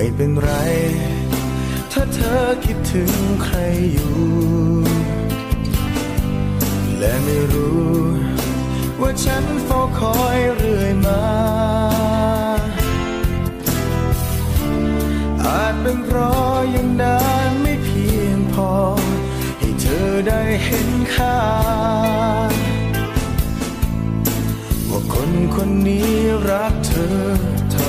ไม่เป็นไร ถ้าเธอคิดถึงใครอยู่ และไม่รู้ ว่าฉันเฝ้าคอยเรื่อยมา อาจเป็นเพราะยังนานไม่เพียงพอ ให้เธอได้เห็นค่า ว่าคนคนนี้รักเธอ